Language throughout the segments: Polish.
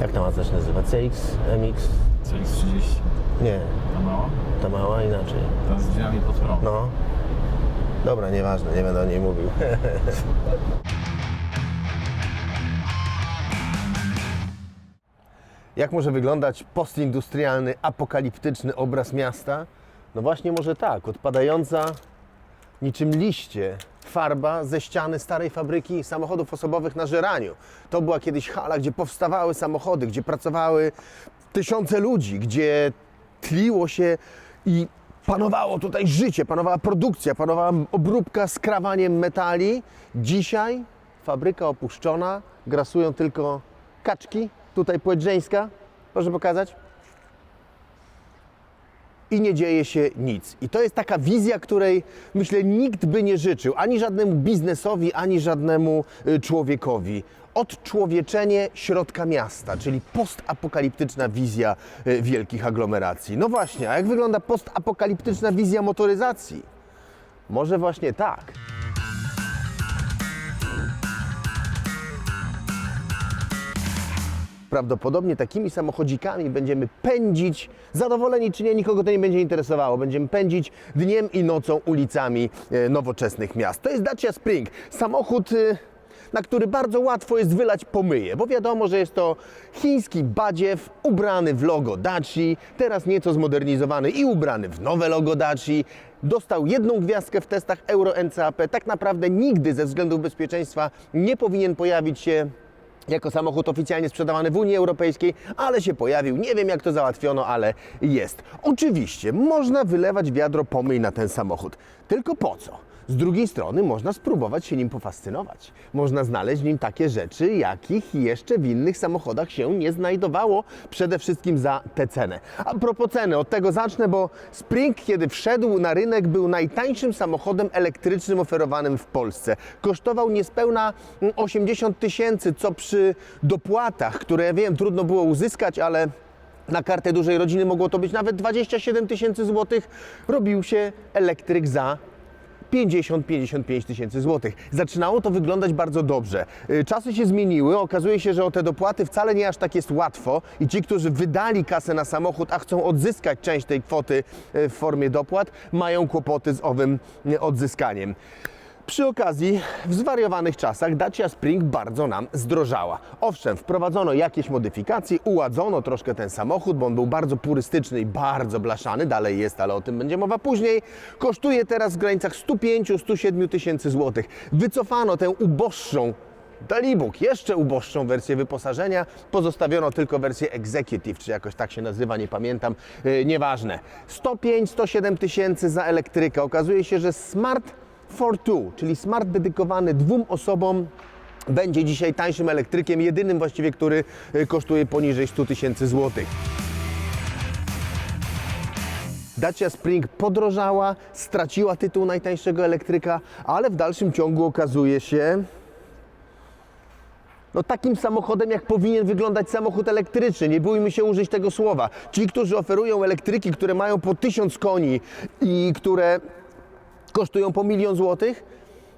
Jak ta maca się nazywa? CX, MX? CX-30. Nie, Ta mała? ta mała inaczej. Ta z drzwiami pod prąd. No. Dobra, nieważne, nie będę o niej mówił. Jak może wyglądać postindustrialny, apokaliptyczny obraz miasta? No właśnie może tak, odpadająca niczym liście farba ze ściany starej fabryki samochodów osobowych na Żeraniu. To była kiedyś hala, gdzie powstawały samochody, gdzie pracowały tysiące ludzi, gdzie tliło się i panowało tutaj życie, panowała produkcja, panowała obróbka z krawaniem metali. Dzisiaj fabryka opuszczona, grasują tylko kaczki, tutaj płeć żeńska, proszę pokazać i nie dzieje się nic. I to jest taka wizja, której myślę nikt by nie życzył ani żadnemu biznesowi, ani żadnemu y, człowiekowi. Odczłowieczenie środka miasta, czyli postapokaliptyczna wizja y, wielkich aglomeracji. No właśnie, a jak wygląda postapokaliptyczna wizja motoryzacji? Może właśnie tak. Prawdopodobnie takimi samochodzikami będziemy pędzić, zadowoleni czy nie, nikogo to nie będzie interesowało. Będziemy pędzić dniem i nocą ulicami e, nowoczesnych miast. To jest Dacia Spring. Samochód, e, na który bardzo łatwo jest wylać pomyje, bo wiadomo, że jest to chiński badziew ubrany w logo Daci, teraz nieco zmodernizowany i ubrany w nowe logo Daci. Dostał jedną gwiazdkę w testach Euro NCAP. Tak naprawdę nigdy ze względów bezpieczeństwa nie powinien pojawić się jako samochód oficjalnie sprzedawany w Unii Europejskiej, ale się pojawił. Nie wiem jak to załatwiono, ale jest. Oczywiście można wylewać wiadro pomyj na ten samochód. Tylko po co? Z drugiej strony można spróbować się nim pofascynować. Można znaleźć w nim takie rzeczy, jakich jeszcze w innych samochodach się nie znajdowało, przede wszystkim za tę cenę. A propos ceny, od tego zacznę, bo Spring, kiedy wszedł na rynek, był najtańszym samochodem elektrycznym oferowanym w Polsce. Kosztował niespełna mm, 80 tysięcy, co przy dopłatach, które ja wiem, trudno było uzyskać, ale na kartę dużej rodziny mogło to być nawet 27 tysięcy złotych, robił się elektryk za 50-55 tysięcy złotych. Zaczynało to wyglądać bardzo dobrze. Y, Czasy się zmieniły, okazuje się, że o te dopłaty wcale nie aż tak jest łatwo i ci, którzy wydali kasę na samochód, a chcą odzyskać część tej kwoty y, w formie dopłat, mają kłopoty z owym y, odzyskaniem. Przy okazji, w zwariowanych czasach Dacia Spring bardzo nam zdrożała. Owszem, wprowadzono jakieś modyfikacje, uładzono troszkę ten samochód, bo on był bardzo purystyczny i bardzo blaszany, dalej jest, ale o tym będzie mowa później. Kosztuje teraz w granicach 105-107 tysięcy złotych. Wycofano tę uboższą Dalibóg, jeszcze uboższą wersję wyposażenia, pozostawiono tylko wersję Executive, czy jakoś tak się nazywa, nie pamiętam, yy, nieważne. 105-107 tysięcy za elektrykę. Okazuje się, że Smart for Two, czyli smart dedykowany dwóm osobom, będzie dzisiaj tańszym elektrykiem, jedynym właściwie, który y, kosztuje poniżej 100 tysięcy złotych. Dacia Spring podrożała, straciła tytuł najtańszego elektryka, ale w dalszym ciągu okazuje się, no takim samochodem, jak powinien wyglądać samochód elektryczny. Nie bójmy się użyć tego słowa. Ci, którzy oferują elektryki, które mają po 1000 koni i które kosztują po milion złotych,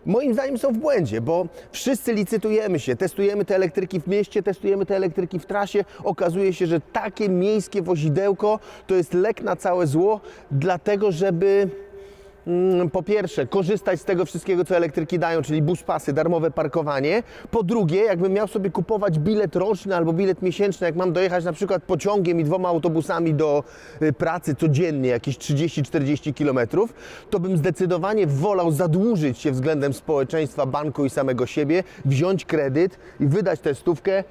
moim zdaniem są w błędzie, bo wszyscy licytujemy się, testujemy te elektryki w mieście, testujemy te elektryki w trasie. Okazuje się, że takie miejskie wozidełko to jest lek na całe zło, dlatego żeby po pierwsze, korzystać z tego wszystkiego, co elektryki dają, czyli buspasy, darmowe parkowanie. Po drugie, jakbym miał sobie kupować bilet roczny albo bilet miesięczny, jak mam dojechać na przykład pociągiem i dwoma autobusami do y, pracy codziennie, jakieś 30-40 kilometrów, to bym zdecydowanie wolał zadłużyć się względem społeczeństwa, banku i samego siebie, wziąć kredyt i wydać tę stówkę,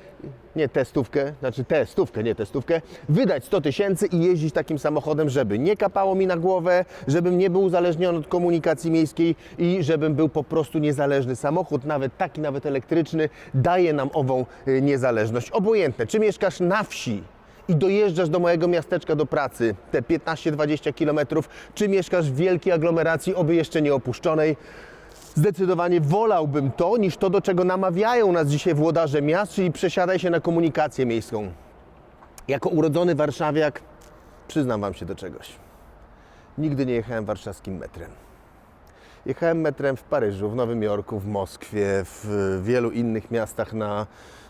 nie testówkę, znaczy testówkę, nie testówkę, wydać 100 tysięcy i jeździć takim samochodem, żeby nie kapało mi na głowę, żebym nie był uzależniony od komunikacji miejskiej i żebym był po prostu niezależny. Samochód, nawet taki, nawet elektryczny, daje nam ową y, niezależność. Obojętne, czy mieszkasz na wsi, i dojeżdżasz do mojego miasteczka do pracy, te 15-20 kilometrów, czy mieszkasz w wielkiej aglomeracji, oby jeszcze nie opuszczonej, Zdecydowanie wolałbym to, niż to, do czego namawiają nas dzisiaj włodarze miast, czyli przesiadaj się na komunikację miejską. Jako urodzony warszawiak przyznam Wam się do czegoś. Nigdy nie jechałem warszawskim metrem. Jechałem metrem w Paryżu, w Nowym Jorku, w Moskwie, w wielu innych miastach na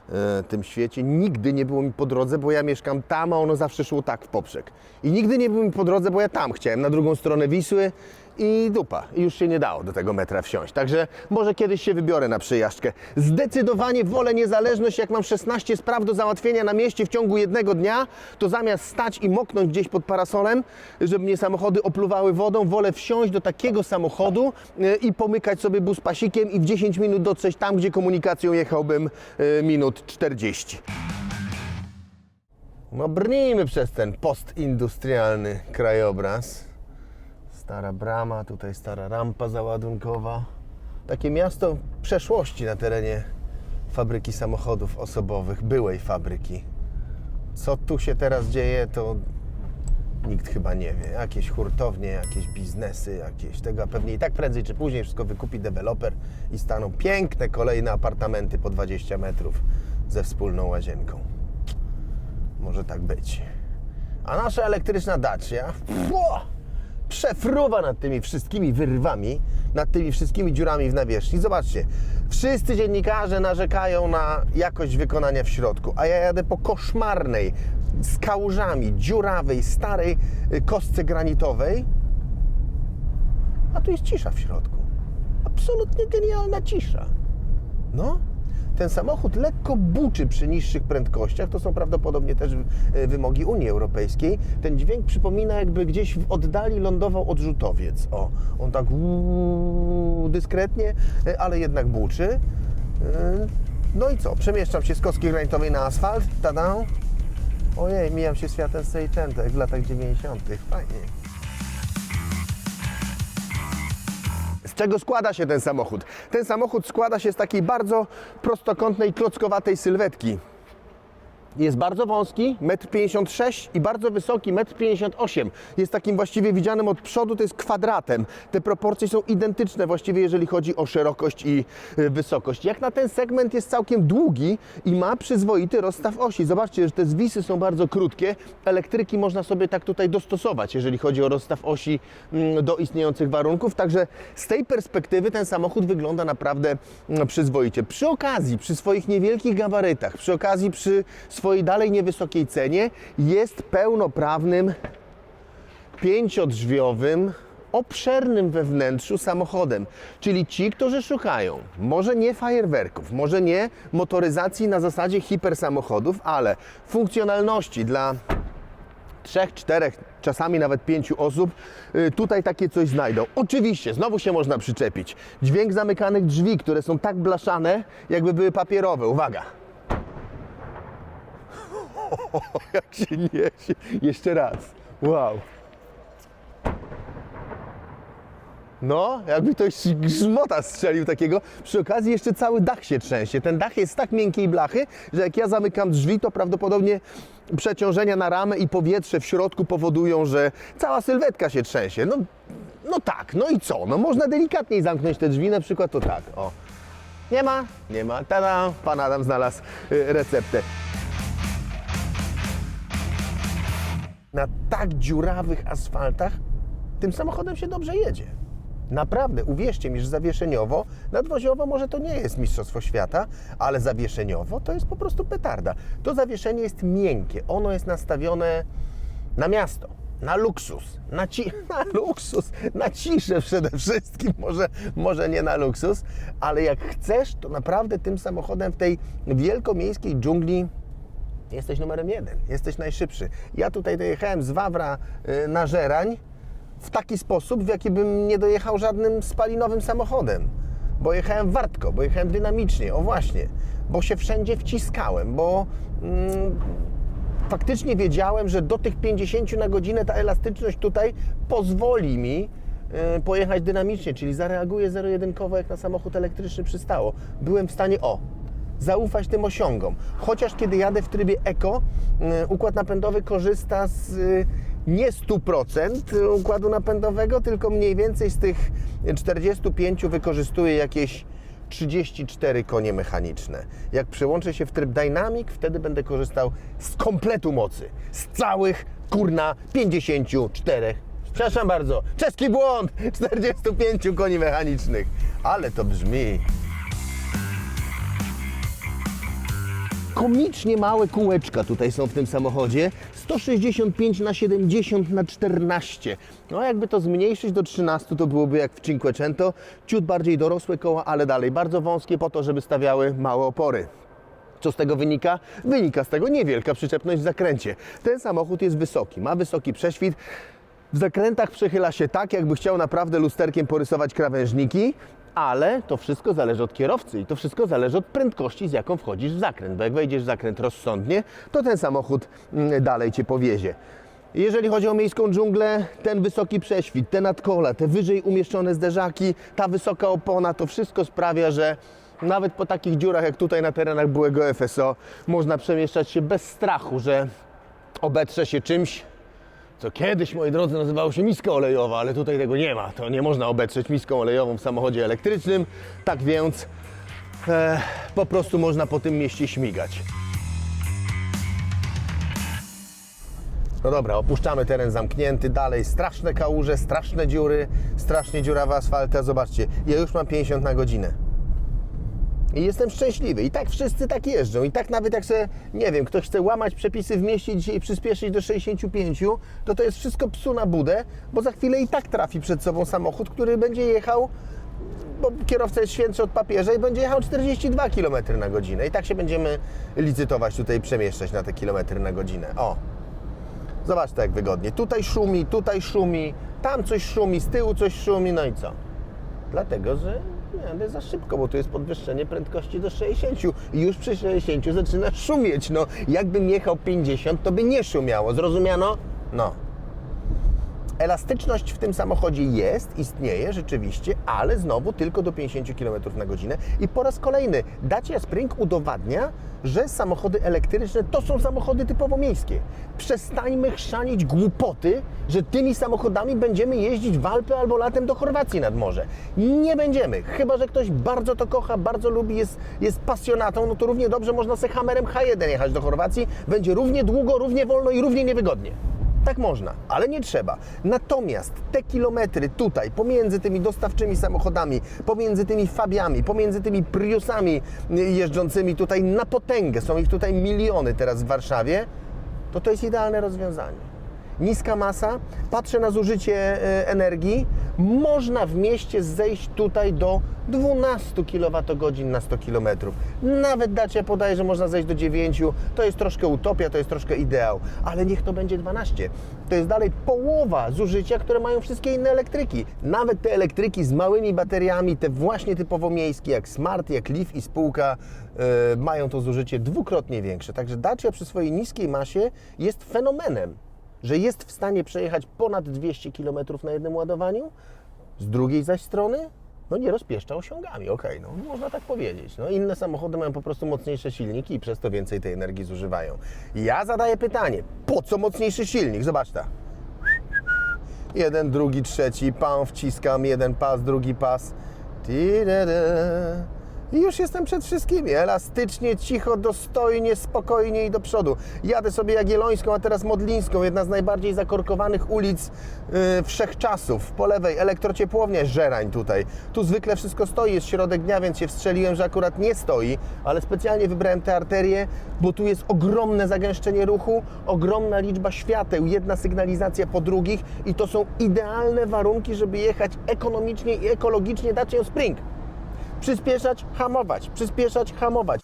e, tym świecie. Nigdy nie było mi po drodze, bo ja mieszkam tam, a ono zawsze szło tak w poprzek. I nigdy nie było mi po drodze, bo ja tam chciałem, na drugą stronę Wisły i dupa. Już się nie dało do tego metra wsiąść. Także może kiedyś się wybiorę na przejażdżkę. Zdecydowanie wolę niezależność. Jak mam 16 spraw do załatwienia na mieście w ciągu jednego dnia, to zamiast stać i moknąć gdzieś pod parasolem, żeby mnie samochody opluwały wodą, wolę wsiąść do takiego samochodu e, i pomykać sobie bus pasikiem i w 10 minut dotrzeć tam, gdzie komunikacją jechałbym e, minut 40. No brnijmy przez ten postindustrialny krajobraz. Stara brama, tutaj stara rampa załadunkowa. Takie miasto przeszłości na terenie fabryki samochodów osobowych, byłej fabryki. Co tu się teraz dzieje, to nikt chyba nie wie. Jakieś hurtownie, jakieś biznesy, jakieś tego, a pewnie i tak prędzej czy później wszystko wykupi deweloper i staną piękne kolejne apartamenty po 20 metrów ze wspólną łazienką. Może tak być. A nasza elektryczna Dacia pło, przefruwa nad tymi wszystkimi wyrwami, nad tymi wszystkimi dziurami w nawierzchni. Zobaczcie, wszyscy dziennikarze narzekają na jakość wykonania w środku, a ja jadę po koszmarnej, z kałużami, dziurawej, starej y, kostce granitowej, a tu jest cisza w środku. Absolutnie genialna cisza. No, ten samochód lekko buczy przy niższych prędkościach. To są prawdopodobnie też e, wymogi Unii Europejskiej. Ten dźwięk przypomina, jakby gdzieś w oddali lądował odrzutowiec. O, on tak dyskretnie, e, ale jednak buczy. E, No i co? Przemieszczam się z kostki granitowej na asfalt. Tada! Ojej, mijam się światem Seicento, jak w latach 90. Fajnie. Czego składa się ten samochód? Ten samochód składa się z takiej bardzo prostokątnej, klockowatej sylwetki. Jest bardzo wąski, 1,56 m i bardzo wysoki, 1,58 m. Jest takim właściwie widzianym od przodu, to jest kwadratem. Te proporcje są identyczne właściwie, jeżeli chodzi o szerokość i y, wysokość. Jak na ten segment jest całkiem długi i ma przyzwoity rozstaw osi. Zobaczcie, że te zwisy są bardzo krótkie. Elektryki można sobie tak tutaj dostosować, jeżeli chodzi o rozstaw osi mm, do istniejących warunków. Także z tej perspektywy ten samochód wygląda naprawdę mm, przyzwoicie. Przy okazji, przy swoich niewielkich gabarytach, przy okazji przy swojej dalej niewysokiej cenie jest pełnoprawnym, pięciodrzwiowym, obszernym we wnętrzu samochodem. Czyli ci, którzy szukają może nie fajerwerków, może nie motoryzacji na zasadzie hipersamochodów, ale funkcjonalności dla trzech, czterech, czasami nawet pięciu osób, y, tutaj takie coś znajdą. Oczywiście, znowu się można przyczepić. Dźwięk zamykanych drzwi, które są tak blaszane, jakby były papierowe. Uwaga! Jak się niesie. Jeszcze raz. Wow. No, jakby ktoś grzmota strzelił takiego. Przy okazji jeszcze cały dach się trzęsie. Ten dach jest tak miękkiej blachy, że jak ja zamykam drzwi, to prawdopodobnie przeciążenia na ramę i powietrze w środku powodują, że cała sylwetka się trzęsie. No, no tak, no i co? No można delikatniej zamknąć te drzwi, na przykład to tak, o. Nie ma? Nie ma. Tada, pan Adam znalazł y, receptę. Na tak dziurawych asfaltach tym samochodem się dobrze jedzie. Naprawdę, uwierzcie mi, że zawieszeniowo, nadwoziowo może to nie jest Mistrzostwo Świata, ale zawieszeniowo to jest po prostu petarda. To zawieszenie jest miękkie, ono jest nastawione na miasto, na luksus, na, ci, na luksus, na ciszę przede wszystkim, może, może nie na luksus, ale jak chcesz, to naprawdę tym samochodem w tej wielkomiejskiej dżungli Jesteś numerem jeden, jesteś najszybszy. Ja tutaj dojechałem z Wawra y, na Żerań w taki sposób, w jaki bym nie dojechał żadnym spalinowym samochodem. Bo jechałem wartko, bo jechałem dynamicznie, o właśnie, bo się wszędzie wciskałem, bo mm, faktycznie wiedziałem, że do tych 50 na godzinę ta elastyczność tutaj pozwoli mi y, pojechać dynamicznie, czyli zareaguję zero-jedynkowo jak na samochód elektryczny przystało. Byłem w stanie, o, zaufać tym osiągom. Chociaż kiedy jadę w trybie eko, y, układ napędowy korzysta z y, nie 100% układu napędowego, tylko mniej więcej z tych 45 wykorzystuje jakieś 34 konie mechaniczne. Jak przełączę się w tryb Dynamic, wtedy będę korzystał z kompletu mocy. Z całych, kurna, 54. Przepraszam bardzo, czeski błąd! 45 koni mechanicznych. Ale to brzmi. Komicznie małe kółeczka tutaj są w tym samochodzie. 165 na 70 na 14. No jakby to zmniejszyć do 13, to byłoby jak w Cinquecento. Ciut bardziej dorosłe koła, ale dalej bardzo wąskie po to, żeby stawiały małe opory. Co z tego wynika? Wynika z tego niewielka przyczepność w zakręcie. Ten samochód jest wysoki, ma wysoki prześwit. W zakrętach przechyla się tak, jakby chciał naprawdę lusterkiem porysować krawężniki, ale to wszystko zależy od kierowcy i to wszystko zależy od prędkości, z jaką wchodzisz w zakręt. Bo jak wejdziesz w zakręt rozsądnie, to ten samochód mm, dalej cię powiezie. Jeżeli chodzi o miejską dżunglę, ten wysoki prześwit, te nadkola, te wyżej umieszczone zderzaki, ta wysoka opona, to wszystko sprawia, że nawet po takich dziurach jak tutaj na terenach byłego FSO można przemieszczać się bez strachu, że obetrze się czymś, co kiedyś, moi drodzy, nazywało się miska olejowa, ale tutaj tego nie ma. To nie można obetrzeć miską olejową w samochodzie elektrycznym, tak więc e, po prostu można po tym mieście śmigać. No dobra, opuszczamy teren zamknięty, dalej straszne kałuże, straszne dziury, strasznie dziurawa asfalt, a zobaczcie, ja już mam 50 na godzinę. I jestem szczęśliwy. I tak wszyscy tak jeżdżą. I tak nawet jak sobie, nie wiem, ktoś chce łamać przepisy w mieście dzisiaj i przyspieszyć do 65, to to jest wszystko psu na budę, bo za chwilę i tak trafi przed sobą samochód, który będzie jechał, bo kierowca jest świętszy od papieża i będzie jechał 42 km na godzinę. I tak się będziemy licytować tutaj, przemieszczać na te kilometry na godzinę. O, Zobacz jak wygodnie. Tutaj szumi, tutaj szumi, tam coś szumi, z tyłu coś szumi, no i co? Dlatego, że jadę za szybko, bo tu jest podwyższenie prędkości do 60 i już przy 60 zaczyna szumieć. No, jakbym jechał 50, to by nie szumiało. Zrozumiano? No. Elastyczność w tym samochodzie jest, istnieje rzeczywiście, ale znowu tylko do 50 km na godzinę. I po raz kolejny Dacia Spring udowadnia, że samochody elektryczne to są samochody typowo miejskie. Przestańmy chrzanić głupoty, że tymi samochodami będziemy jeździć w Alpy albo latem do Chorwacji nad morze. Nie będziemy. Chyba, że ktoś bardzo to kocha, bardzo lubi, jest, jest pasjonatą, no to równie dobrze można se Hammerem H1 jechać do Chorwacji. Będzie równie długo, równie wolno i równie niewygodnie. Tak można, ale nie trzeba. Natomiast te kilometry tutaj, pomiędzy tymi dostawczymi samochodami, pomiędzy tymi Fabiami, pomiędzy tymi Priusami y, jeżdżącymi tutaj na potęgę, są ich tutaj miliony teraz w Warszawie, to to jest idealne rozwiązanie. Niska masa, patrzę na zużycie e, energii, można w mieście zejść tutaj do 12 kWh na 100 km. Nawet Dacia podaje, że można zejść do 9, to jest troszkę utopia, to jest troszkę ideał, ale niech to będzie 12. To jest dalej połowa zużycia, które mają wszystkie inne elektryki. Nawet te elektryki z małymi bateriami, te właśnie typowo miejskie, jak Smart, jak Leaf i spółka, e, mają to zużycie dwukrotnie większe. Także Dacia przy swojej niskiej masie jest fenomenem że jest w stanie przejechać ponad 200 km na jednym ładowaniu, z drugiej zaś strony no nie rozpieszcza osiągami, okej, no można tak powiedzieć. No, inne samochody mają po prostu mocniejsze silniki i przez to więcej tej energii zużywają. Ja zadaję pytanie, po co mocniejszy silnik? Zobacz ta. Jeden, drugi, trzeci, pan wciskam, jeden pas, drugi pas. Ti-da-da. I już jestem przed wszystkimi. Elastycznie, cicho, dostojnie, spokojnie i do przodu. Jadę sobie Jagiellońską, a teraz Modlińską, jedna z najbardziej zakorkowanych ulic yy, wszechczasów. Po lewej elektrociepłownia Żerań tutaj. Tu zwykle wszystko stoi, jest środek dnia, więc się wstrzeliłem, że akurat nie stoi, ale specjalnie wybrałem tę arterię, bo tu jest ogromne zagęszczenie ruchu, ogromna liczba świateł, jedna sygnalizacja po drugich i to są idealne warunki, żeby jechać ekonomicznie i ekologicznie Dacia Spring. Przyspieszać, hamować, przyspieszać, hamować.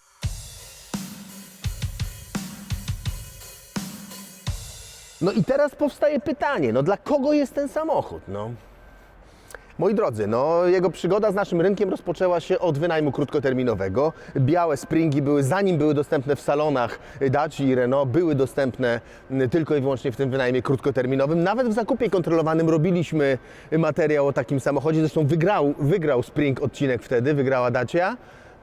No i teraz powstaje pytanie, no dla kogo jest ten samochód? No. Moi drodzy, no jego przygoda z naszym rynkiem rozpoczęła się od wynajmu krótkoterminowego. Białe Springi były, zanim były dostępne w salonach Daci i Renault, były dostępne tylko i wyłącznie w tym wynajmie krótkoterminowym. Nawet w zakupie kontrolowanym robiliśmy materiał o takim samochodzie. Zresztą wygrał, wygrał Spring odcinek wtedy, wygrała Dacia.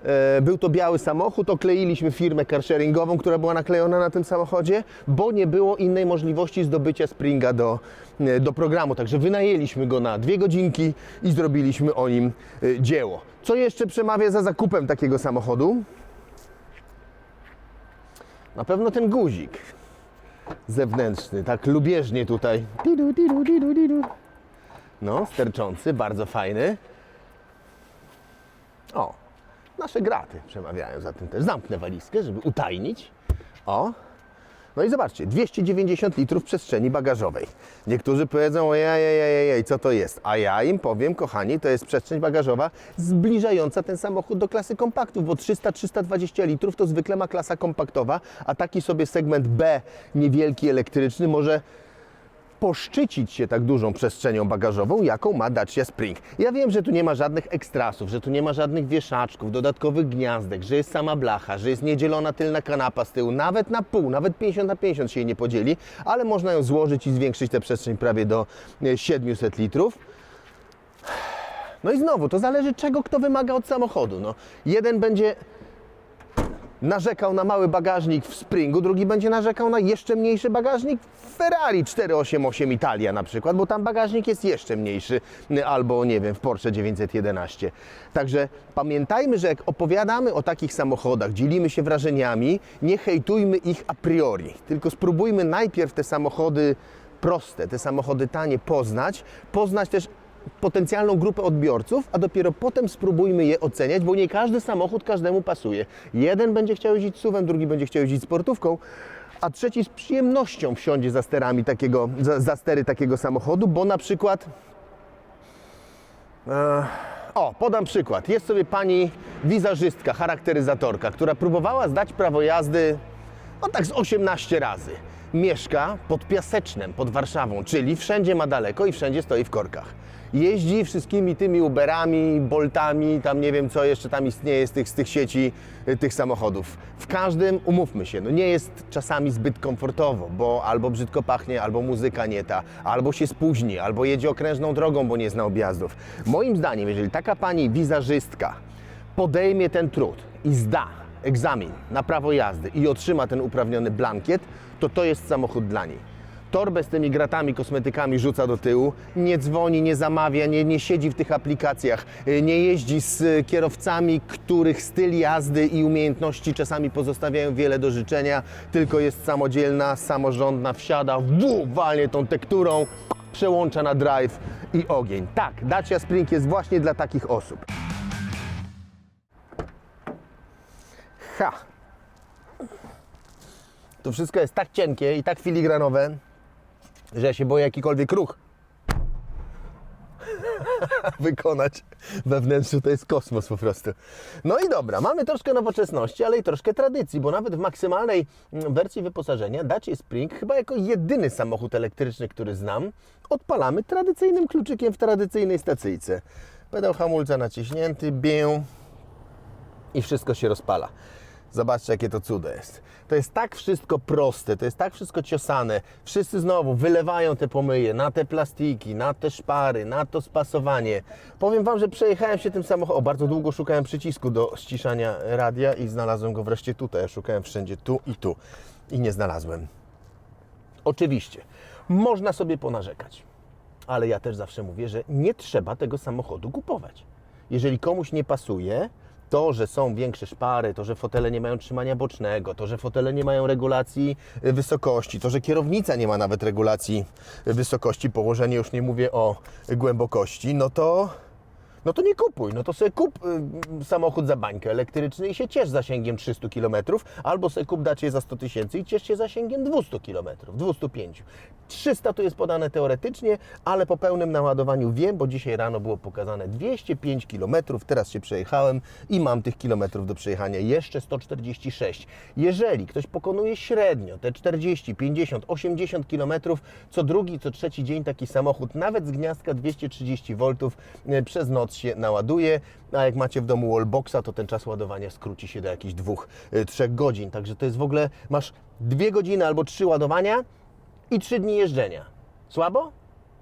E, Był to biały samochód, okleiliśmy firmę carsharingową, która była naklejona na tym samochodzie, bo nie było innej możliwości zdobycia Springa do, e, do programu. Także wynajęliśmy go na dwie godzinki i zrobiliśmy o nim e, dzieło. Co jeszcze przemawia za zakupem takiego samochodu? Na pewno ten guzik zewnętrzny, tak lubieżnie tutaj. No, sterczący, bardzo fajny. O, Nasze graty przemawiają za tym też. Zamknę walizkę, żeby utajnić. O, no i zobaczcie, 290 litrów przestrzeni bagażowej. Niektórzy powiedzą, ojej, co to jest? A ja im powiem, kochani, to jest przestrzeń bagażowa zbliżająca ten samochód do klasy kompaktów, bo 300-320 litrów to zwykle ma klasa kompaktowa, a taki sobie segment B, niewielki elektryczny, może poszczycić się tak dużą przestrzenią bagażową, jaką ma Dacia Spring. Ja wiem, że tu nie ma żadnych ekstrasów, że tu nie ma żadnych wieszaczków, dodatkowych gniazdek, że jest sama blacha, że jest niedzielona tylna kanapa z tyłu, nawet na pół, nawet 50 na 50 się jej nie podzieli, ale można ją złożyć i zwiększyć tę przestrzeń prawie do e, 700 litrów. No i znowu, to zależy czego kto wymaga od samochodu. No, jeden będzie narzekał na mały bagażnik w Springu, drugi będzie narzekał na jeszcze mniejszy bagażnik w Ferrari 488 Italia na przykład, bo tam bagażnik jest jeszcze mniejszy, albo nie wiem, w Porsche 911. Także pamiętajmy, że jak opowiadamy o takich samochodach, dzielimy się wrażeniami, nie hejtujmy ich a priori, tylko spróbujmy najpierw te samochody proste, te samochody tanie poznać, poznać też potencjalną grupę odbiorców, a dopiero potem spróbujmy je oceniać, bo nie każdy samochód każdemu pasuje. Jeden będzie chciał jeździć suwem, drugi będzie chciał jeździć sportówką, a trzeci z przyjemnością wsiądzie za sterami takiego, za, za stery takiego samochodu, bo na przykład E, O, podam przykład. Jest sobie pani wizerzystka, charakteryzatorka, która próbowała zdać prawo jazdy no tak z 18 razy. Mieszka pod Piasecznem, pod Warszawą, czyli wszędzie ma daleko i wszędzie stoi w korkach. Jeździ wszystkimi tymi Uberami, Boltami, tam nie wiem co jeszcze tam istnieje z tych, z tych sieci y, tych samochodów. W każdym, umówmy się, no nie jest czasami zbyt komfortowo, bo albo brzydko pachnie, albo muzyka nie ta, albo się spóźni, albo jedzie okrężną drogą, bo nie zna objazdów. Moim zdaniem, jeżeli taka pani wizerzystka podejmie ten trud i zda egzamin na prawo jazdy i otrzyma ten uprawniony blankiet, to to jest samochód dla niej. Torbę z tymi gratami, kosmetykami rzuca do tyłu, nie dzwoni, nie zamawia, nie, nie siedzi w tych aplikacjach, y, nie jeździ z kierowcami, których styl jazdy i umiejętności czasami pozostawiają wiele do życzenia, tylko jest samodzielna, samorządna, wsiada, w walnie tą tekturą, przełącza na drive i ogień. Tak, Dacia Spring jest właśnie dla takich osób. Ha! To wszystko jest tak cienkie i tak filigranowe, że ja się boję jakikolwiek ruch wykonać we wnętrzu. To jest kosmos po prostu. No i dobra, mamy troszkę nowoczesności, ale i troszkę tradycji, bo nawet w maksymalnej mm, wersji wyposażenia Dacia Spring, chyba jako jedyny samochód elektryczny, który znam, odpalamy tradycyjnym kluczykiem w tradycyjnej stacyjce. Pedał hamulca naciśnięty, bię, i wszystko się rozpala. Zobaczcie, jakie to cudo jest. To jest tak wszystko proste, to jest tak wszystko ciosane. Wszyscy znowu wylewają te pomyje na te plastiki, na te szpary, na to spasowanie. Powiem Wam, że przejechałem się tym samochodem. O, bardzo długo szukałem przycisku do ściszania radia i znalazłem go wreszcie tutaj. Szukałem wszędzie tu i tu i nie znalazłem. Oczywiście, można sobie ponarzekać, ale ja też zawsze mówię, że nie trzeba tego samochodu kupować. Jeżeli komuś nie pasuje, to, że są większe szpary, to, że fotele nie mają trzymania bocznego, to, że fotele nie mają regulacji y, wysokości, to, że kierownica nie ma nawet regulacji y, wysokości położenia, już nie mówię o głębokości, no to no to nie kupuj, no to sobie kup y, samochód za bańkę elektryczny i się ciesz zasięgiem 300 km, albo sobie kup dacie za 100 tysięcy i ciesz się zasięgiem 200 km, 205. 300 tu jest podane teoretycznie, ale po pełnym naładowaniu wiem, bo dzisiaj rano było pokazane 205 km, teraz się przejechałem i mam tych kilometrów do przejechania jeszcze 146. Jeżeli ktoś pokonuje średnio te 40, 50, 80 km, co drugi, co trzeci dzień taki samochód, nawet z gniazdka 230 V e, przez noc się naładuje, a jak macie w domu wallboxa, to ten czas ładowania skróci się do jakichś 2-3 godzin. Także to jest w ogóle, masz 2 godziny albo 3 ładowania i 3 dni jeżdżenia. Słabo?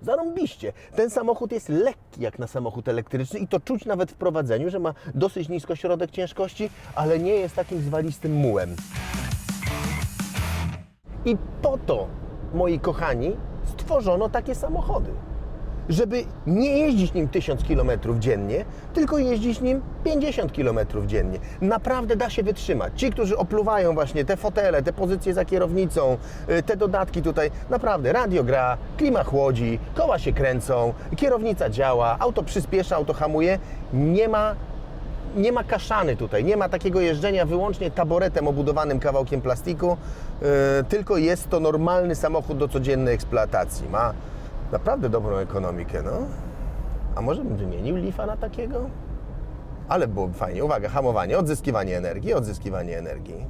Zarąbiście. Ten samochód jest lekki jak na samochód elektryczny i to czuć nawet w prowadzeniu, że ma dosyć nisko środek ciężkości, ale nie jest takim zwalistym mułem. I po to, moi kochani, stworzono takie samochody. Żeby nie jeździć nim 1000 km dziennie, tylko jeździć nim 50 km dziennie. Naprawdę da się wytrzymać. Ci, którzy opluwają właśnie te fotele, te pozycje za kierownicą, y, te dodatki tutaj, naprawdę radio gra, klima chłodzi, koła się kręcą, kierownica działa, auto przyspiesza, auto hamuje. Nie ma nie ma kaszany tutaj, nie ma takiego jeżdżenia wyłącznie taboretem obudowanym kawałkiem plastiku, yy, tylko jest to normalny samochód do codziennej eksploatacji. Ma naprawdę dobrą ekonomikę, no. A może bym wymienił Leafa na takiego? Ale byłoby fajnie. Uwaga, hamowanie, odzyskiwanie energii, odzyskiwanie energii.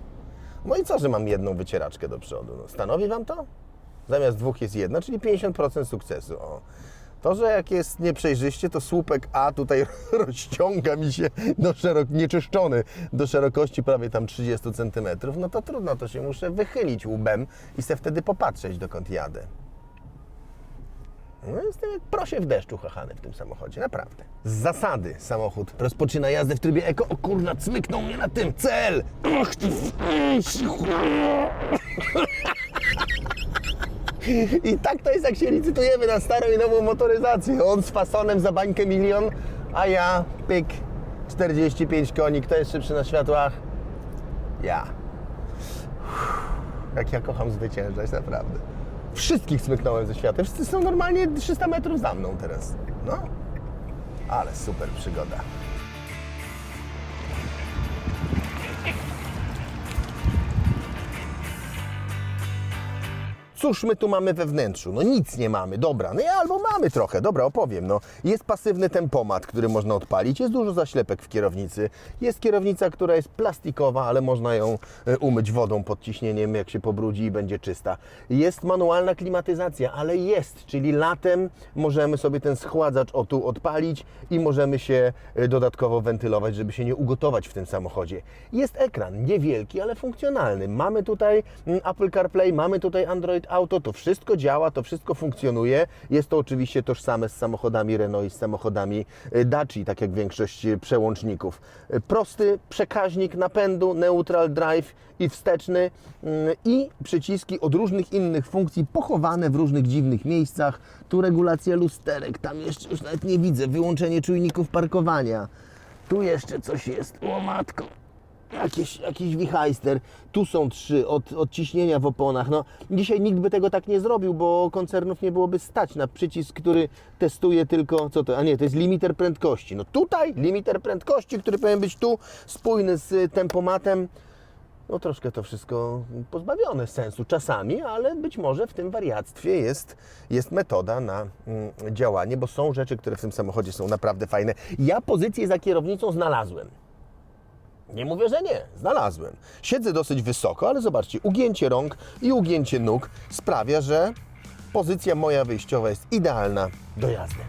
No i co, że mam jedną wycieraczkę do przodu? No, stanowi Wam to? Zamiast dwóch jest jedna, czyli 50% sukcesu. O. To, że jak jest nieprzejrzyście, to słupek A tutaj rozciąga mi się do szerok, nieczyszczony do szerokości prawie tam 30 cm, no to trudno, to się muszę wychylić łbem i se wtedy popatrzeć, dokąd jadę. No jestem jak prosie w deszczu chachany w tym samochodzie, naprawdę. Z zasady samochód rozpoczyna jazdę w trybie eko. O kurna, cmyknął mnie na tym cel! Ach, ty... I tak to jest, jak się licytujemy na starą i nową motoryzację. On z fasonem za bańkę milion, a ja pyk 45 koni. Kto jest szybszy na światłach? Ja. Jak ja kocham zwyciężać, naprawdę. Wszystkich smyknąłem ze świata. Wszyscy są normalnie 300 metrów za mną teraz. No, ale super przygoda. Cóż my tu mamy we wnętrzu? No nic nie mamy, dobra. No albo mamy trochę, dobra, opowiem. No, jest pasywny tempomat, który można odpalić, jest dużo zaślepek w kierownicy, jest kierownica, która jest plastikowa, ale można ją e, umyć wodą pod ciśnieniem, jak się pobrudzi i będzie czysta. Jest manualna klimatyzacja, ale jest, czyli latem możemy sobie ten schładzacz o tu odpalić i możemy się e, dodatkowo wentylować, żeby się nie ugotować w tym samochodzie. Jest ekran, niewielki, ale funkcjonalny. Mamy tutaj mm, Apple CarPlay, mamy tutaj Android Auto, to wszystko działa, to wszystko funkcjonuje. Jest to oczywiście tożsame z samochodami Renault i z samochodami e, Daci, tak jak większość e, przełączników. E, Prosty przekaźnik napędu, neutral drive i wsteczny mm, i przyciski od różnych innych funkcji pochowane w różnych dziwnych miejscach. Tu regulacja lusterek, tam jeszcze już nawet nie widzę, wyłączenie czujników parkowania. Tu jeszcze coś jest, o matko. Jakiś, jakiś wichajster. Tu są trzy od, od ciśnienia w oponach. No, dzisiaj nikt by tego tak nie zrobił, bo koncernów nie byłoby stać na przycisk, który testuje tylko, co to, a nie, to jest limiter prędkości. No tutaj limiter prędkości, który powinien być tu spójny z tempomatem. No troszkę to wszystko pozbawione sensu czasami, ale być może w tym wariactwie jest, jest metoda na mm, działanie, bo są rzeczy, które w tym samochodzie są naprawdę fajne. Ja pozycję za kierownicą znalazłem. Nie mówię, że nie. Znalazłem. Siedzę dosyć wysoko, ale zobaczcie, ugięcie rąk i ugięcie nóg sprawia, że pozycja moja wyjściowa jest idealna do jazdy.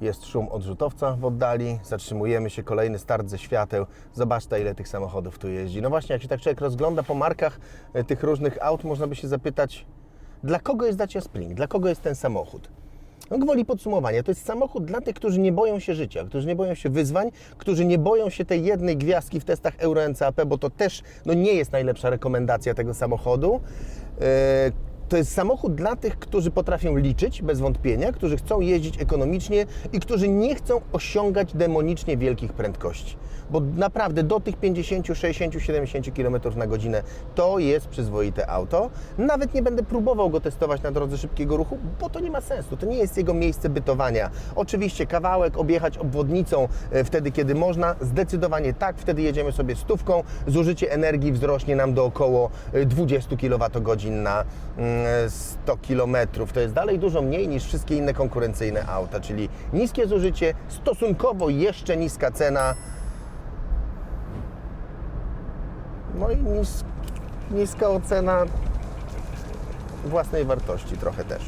Jest szum odrzutowca w oddali, zatrzymujemy się, kolejny start ze świateł. Zobaczcie, ile tych samochodów tu jeździ. No właśnie, jak się tak człowiek rozgląda po markach e, tych różnych aut, można by się zapytać, dla kogo jest Dacia Spring? Dla kogo jest ten samochód? No gwoli podsumowania, to jest samochód dla tych, którzy nie boją się życia, którzy nie boją się wyzwań, którzy nie boją się tej jednej gwiazdki w testach Euro NCAP, bo to też no, nie jest najlepsza rekomendacja tego samochodu. Yy, to jest samochód dla tych, którzy potrafią liczyć bez wątpienia, którzy chcą jeździć ekonomicznie i którzy nie chcą osiągać demonicznie wielkich prędkości. Bo naprawdę do tych 50, 60, 70 km na godzinę to jest przyzwoite auto. Nawet nie będę próbował go testować na drodze szybkiego ruchu, bo to nie ma sensu. To nie jest jego miejsce bytowania. Oczywiście kawałek objechać obwodnicą e, wtedy, kiedy można, zdecydowanie tak. Wtedy jedziemy sobie stówką. Zużycie energii wzrośnie nam do około e, 20 kWh na mm, 100 km. To jest dalej dużo mniej niż wszystkie inne konkurencyjne auta, czyli niskie zużycie, stosunkowo jeszcze niska cena. No i nis, niska ocena własnej wartości trochę też.